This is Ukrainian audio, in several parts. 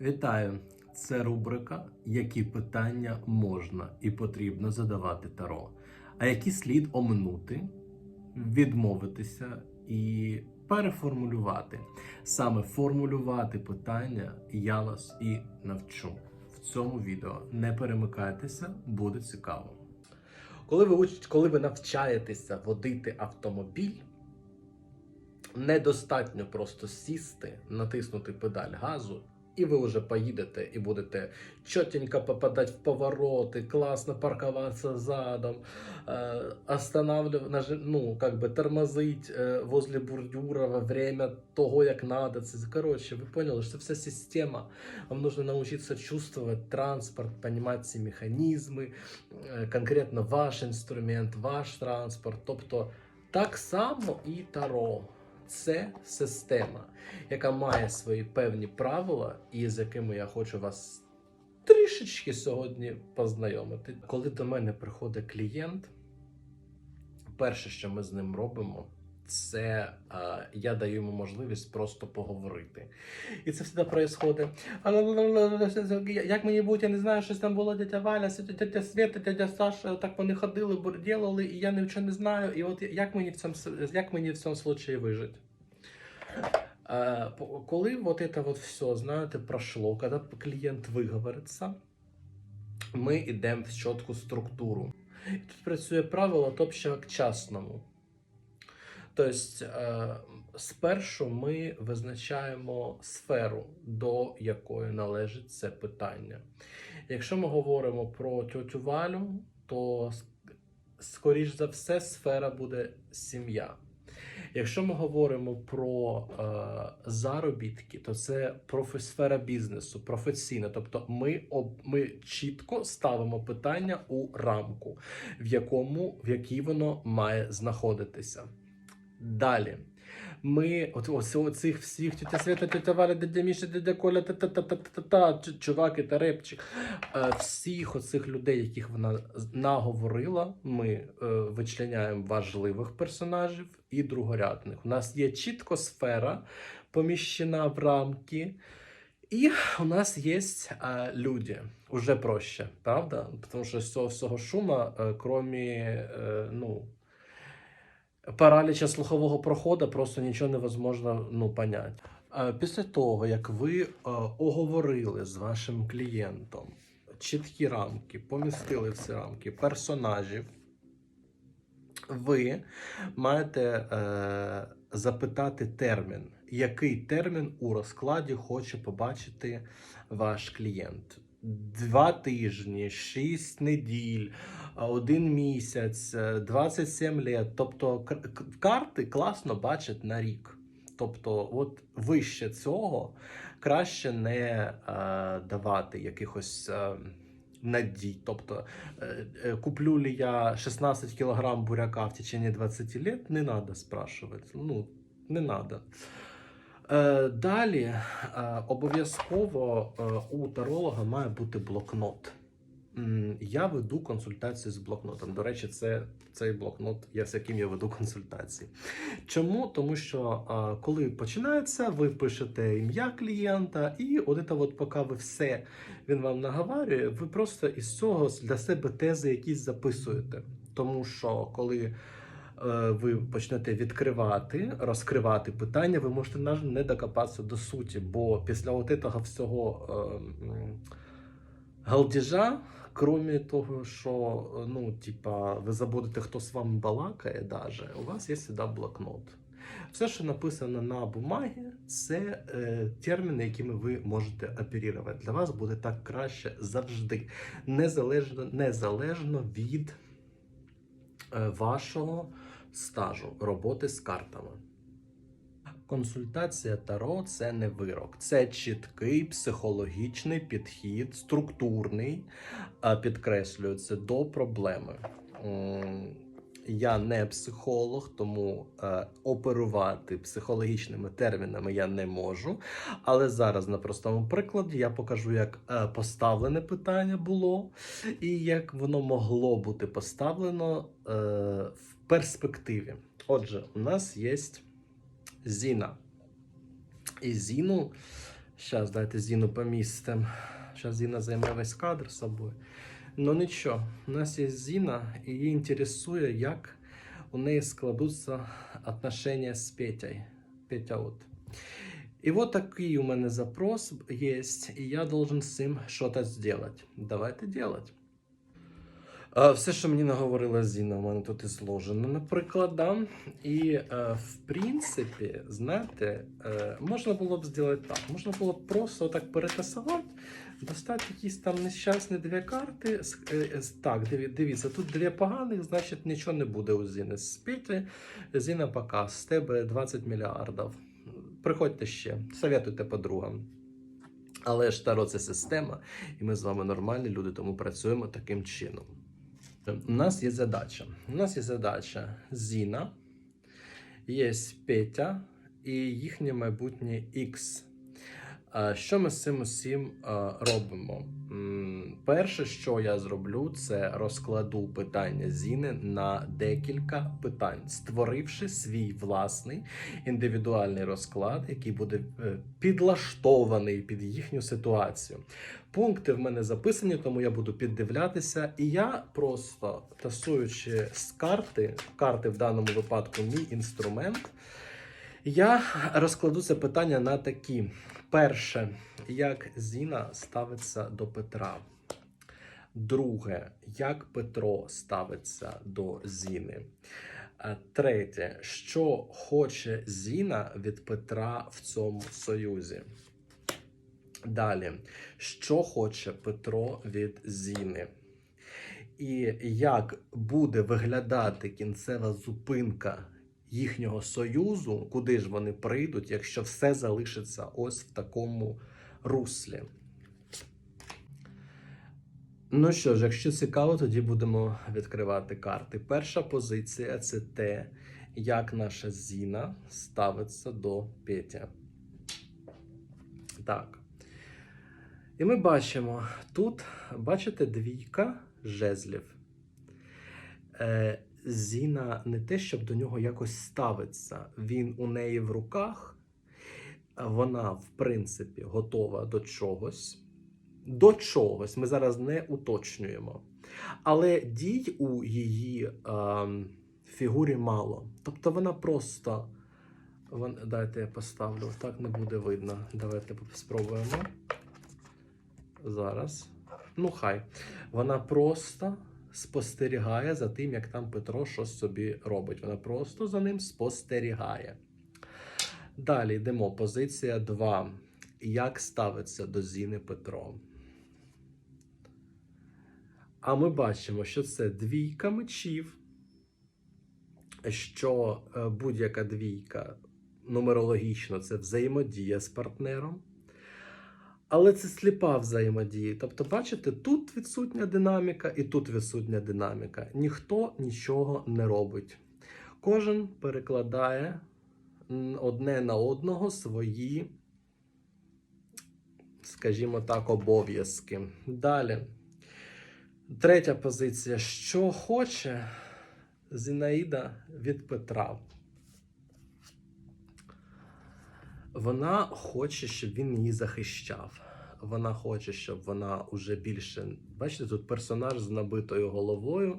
Вітаю! Це рубрика Які питання можна і потрібно задавати Таро, а які слід оминути, відмовитися і переформулювати. Саме формулювати питання я вас і навчу в цьому відео. Не перемикайтеся, буде цікаво. Коли ви уч... коли ви навчаєтеся водити автомобіль, недостатньо просто сісти, натиснути педаль газу, і ви вже поїдете і будете чотенько попадати в повороти, класно парковаться задом, э, останавливать, ну, как бы тормозить э, возле бордюра во время того, як надо. Це, короче, ви поняли, що це вся система. Вам нужно научиться чувствовать транспорт, понимать ці механізми, э, конкретно ваш інструмент, ваш транспорт. Тобто так само і Таро. Це система, яка має свої певні правила, і з якими я хочу вас трішечки сьогодні познайомити. Коли до мене приходить клієнт, перше, що ми з ним робимо, це а, я даю йому можливість просто поговорити. І це завжди відбувається. Як мені бути, я не знаю, щось там було дядя Валя, дядя Света, дядя Саша, так вони ходили, бурділили, і я нічого не знаю. І от як мені в цьому, як мені в цьому случаї вижити? Е, Коли вот это вот все, знаєте, прошло, коли клієнт виговориться, ми йдемо в чітку структуру. І тут працює правило топщо к частному. Тобто, е, спершу ми визначаємо сферу, до якої належить це питання. Якщо ми говоримо про тьотю Валю, то скоріш за все сфера буде сім'я. Якщо ми говоримо про е, заробітки, то це сфера бізнесу, професійна. Тобто ми, об, ми чітко ставимо питання у рамку, в якому в якій воно має знаходитися. Далі. Ми, от ось оцих всіх тетя Света, тетя Валя, дядя Міша, дядя Коля, та та та та та та та чуваки та репчик. Е, Всіх оцих людей, яких вона наговорила, ми е, вичленяємо важливих персонажів і другорядних. У нас є чітко сфера, поміщена в рамки. І у нас є е, люди. Уже проще, правда? Тому що з цього всього шума, крім ну, параліча слухового проходу, просто нічого невозможно ну, понять. Е, Після того, як ви е, оговорили з вашим клієнтом чіткі рамки, помістили в ці рамки персонажів, ви маєте е, запитати термін, який термін у розкладі хоче побачити ваш клієнт. Два тижні, шість неділь, один місяць, е, 27 лет. Тобто карти класно бачать на рік. Тобто, от вище цього краще не е, давати якихось е, надій. Тобто, е, е, куплю ли я 16 кілограм буряка в течение 20 лет, не треба спрашувати. Ну, не треба. Е, Далі е, обов'язково е, у таролога має бути блокнот. Я веду консультації з блокнотом. До речі, це цей блокнот, я з яким я веду консультації. Чому? Тому що коли починається, ви пишете ім'я клієнта, і от от поки ви все він вам наговарює, ви просто із цього для себе тези якісь записуєте. Тому що коли ви почнете відкривати, розкривати питання, ви можете навіть не докопатися до суті, бо після от цього всього е, галдіжа, крім того, що ну, типа, ви забудете, хто з вами балакає, даже, у вас є завжди блокнот. Все, що написано на бумагі, це е, терміни, якими ви можете оперувати. Для вас буде так краще завжди, незалежно, незалежно від е, вашого стажу роботи з картами. Консультація Таро це не вирок, це чіткий психологічний підхід, структурний, це до проблеми. Я не психолог, тому е, оперувати психологічними термінами я не можу. Але зараз на простому прикладі я покажу, як е, поставлене питання було, і як воно могло бути поставлено е, перспективі. Отже, у нас є Зіна. І Зіну Зараз дайте Зіну помістимо. Зараз Зіна займе весь кадр з собою. Ну нічого, у нас є Зіна, і її інтересує, як у неї складуться отношения з Петей. Петя от. І от такий у мене запрос є, і я должен з цим щось зробити. Давайте делать. Все, що мені наговорила Зіна, у мене тут і зложено. Наприклад, да. І е, в принципі, знаєте, е, можна було б зробити так. Можна було б просто так перетасувати, достати якісь там нещасні дві карти. Е, Так, дивіться, тут дві поганих, значить нічого не буде у Зіни. З Зіна пока, з тебе 20 мільярдів. Приходьте ще, советуйте подругам. Але ж Таро це система, і ми з вами нормальні люди, тому працюємо таким чином. У нас є задача. У нас є задача Зіна, є Петя і їхнє майбутнє X. Що ми з цим усім робимо? Перше, що я зроблю, це розкладу питання Зіни на декілька питань, створивши свій власний індивідуальний розклад, який буде е, підлаштований під їхню ситуацію. Пункти в мене записані, тому я буду піддивлятися. І я просто тасуючи з карти, карти в даному випадку мій інструмент, я розкладу це питання на такі. Перше, як Зіна ставиться до Петра. Друге, як Петро ставиться до Зіни. Третє, що хоче Зіна від Петра в цьому союзі. Далі, що хоче Петро від Зіни? І як буде виглядати кінцева зупинка їхнього союзу, куди ж вони прийдуть, якщо все залишиться ось в такому руслі? Ну що ж, якщо цікаво, тоді будемо відкривати карти. Перша позиція це те, як наша Зіна ставиться до Петя. Так. І ми бачимо тут, бачите, двійка жезлів. Е, Зіна не те, щоб до нього якось ставиться. Він у неї в руках, вона, в принципі, готова до чогось. До чогось ми зараз не уточнюємо. Але дій у її е, фігурі мало. Тобто вона просто. Вон, дайте я поставлю, так не буде видно. Давайте спробуємо. Зараз. Ну, хай. Вона просто спостерігає за тим, як там Петро щось собі робить. Вона просто за ним спостерігає. Далі йдемо. Позиція 2. Як ставиться до Зіни Петро? А ми бачимо, що це двійка мечів, що е, будь-яка двійка нумерологічно це взаємодія з партнером. Але це сліпа взаємодія. Тобто, бачите, тут відсутня динаміка і тут відсутня динаміка. Ніхто нічого не робить. Кожен перекладає одне на одного свої, скажімо так, обов'язки. Далі. Третя позиція. Що хоче Зінаїда від Петра? Вона хоче, щоб він її захищав. Вона хоче, щоб вона уже більше. Бачите, тут персонаж з набитою головою,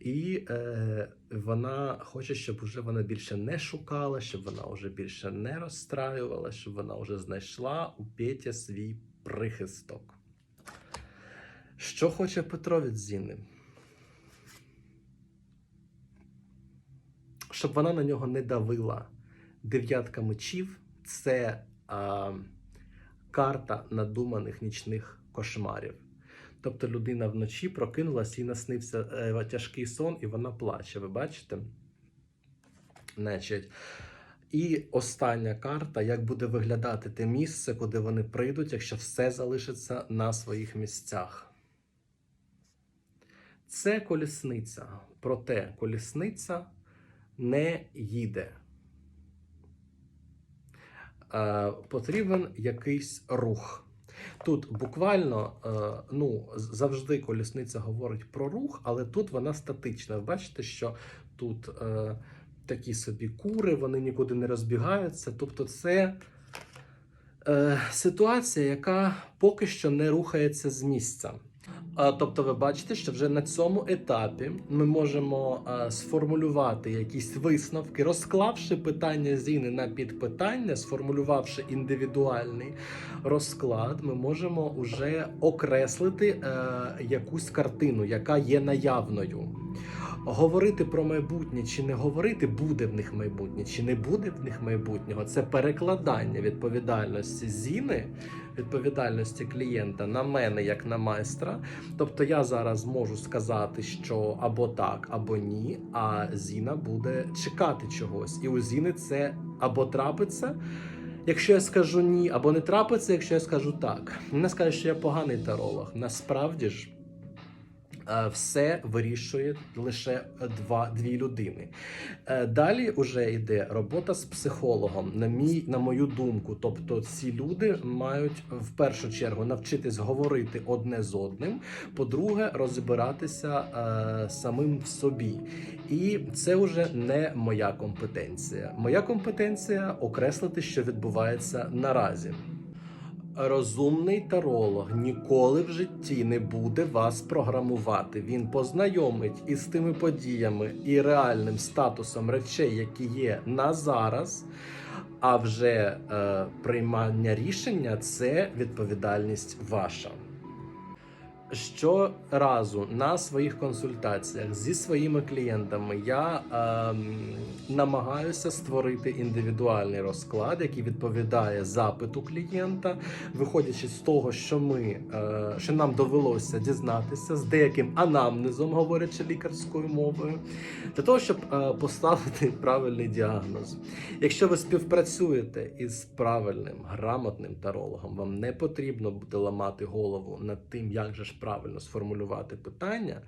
і е, вона хоче, щоб уже вона більше не шукала, щоб вона вже більше не розстраювала, щоб вона вже знайшла у Петі свій прихисток. Що хоче Петро від Зіни? Щоб вона на нього не давила. Дев'ятка мечів це а, карта надуманих нічних кошмарів. Тобто людина вночі прокинулася і наснився е, тяжкий сон, і вона плаче. Ви бачите? Значить, і остання карта, як буде виглядати те місце, куди вони прийдуть, якщо все залишиться на своїх місцях. Це колісниця. Проте колісниця не їде. Е, потрібен якийсь рух. Тут буквально е, ну, завжди колісниця говорить про рух, але тут вона статична. Ви бачите, що тут е, такі собі кури, вони нікуди не розбігаються. Тобто, це ситуація, яка поки що не рухається з місця. Тобто, ви бачите, що вже на цьому етапі ми можемо сформулювати якісь висновки, розклавши питання зіни на підпитання, сформулювавши індивідуальний розклад, ми можемо вже окреслити е, якусь картину, яка є наявною. Говорити про майбутнє чи не говорити, буде в них майбутнє, чи не буде в них майбутнього. Це перекладання відповідальності зіни, відповідальності клієнта на мене як на майстра. Тобто я зараз можу сказати, що або так, або ні. А Зіна буде чекати чогось. І у Зіни це або трапиться. Якщо я скажу ні, або не трапиться, якщо я скажу так. Мене скажуть, що я поганий таролог. Насправді ж все вирішує лише два, дві людини. Е, Далі вже йде робота з психологом, на мій, на мою думку. Тобто, ці люди мають в першу чергу навчитись говорити одне з одним. По-друге, розбиратися е, самим в собі. І це вже не моя компетенція. Моя компетенція окреслити, що відбувається наразі. Розумний таролог ніколи в житті не буде вас програмувати. Він познайомить із тими подіями і реальним статусом речей, які є на зараз. А вже е, приймання рішення це відповідальність ваша. Щоразу на своїх консультаціях зі своїми клієнтами я ем, намагаюся створити індивідуальний розклад, який відповідає запиту клієнта, виходячи з того, що ми е, що нам довелося дізнатися з деяким анамнезом, говорячи лікарською мовою, для того, щоб е, поставити правильний діагноз. Якщо ви співпрацюєте із правильним грамотним тарологом, вам не потрібно буде ламати голову над тим, як же ж правильно сформулювати питання.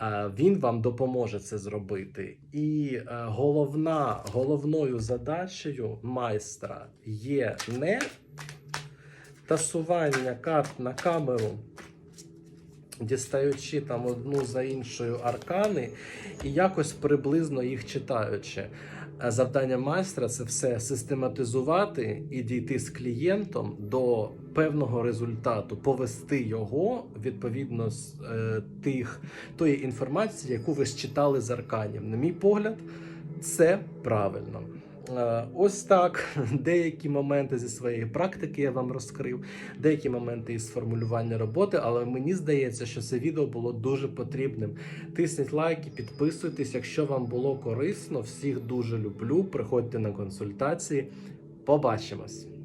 Е, Він вам допоможе це зробити. І е, головна, головною задачею майстра є не тасування карт на камеру, дістаючи там одну за іншою аркани і якось приблизно їх читаючи. Завдання майстра це все систематизувати і дійти з клієнтом до певного результату, повести його відповідно з е, тих тої інформації, яку ви считали з арканів. На мій погляд, це правильно. Е, Ось так. Деякі моменти зі своєї практики я вам розкрив, деякі моменти із формулювання роботи, але мені здається, що це відео було дуже потрібним. Тисніть лайки, підписуйтесь, якщо вам було корисно. Всіх дуже люблю. Приходьте на консультації. Побачимось!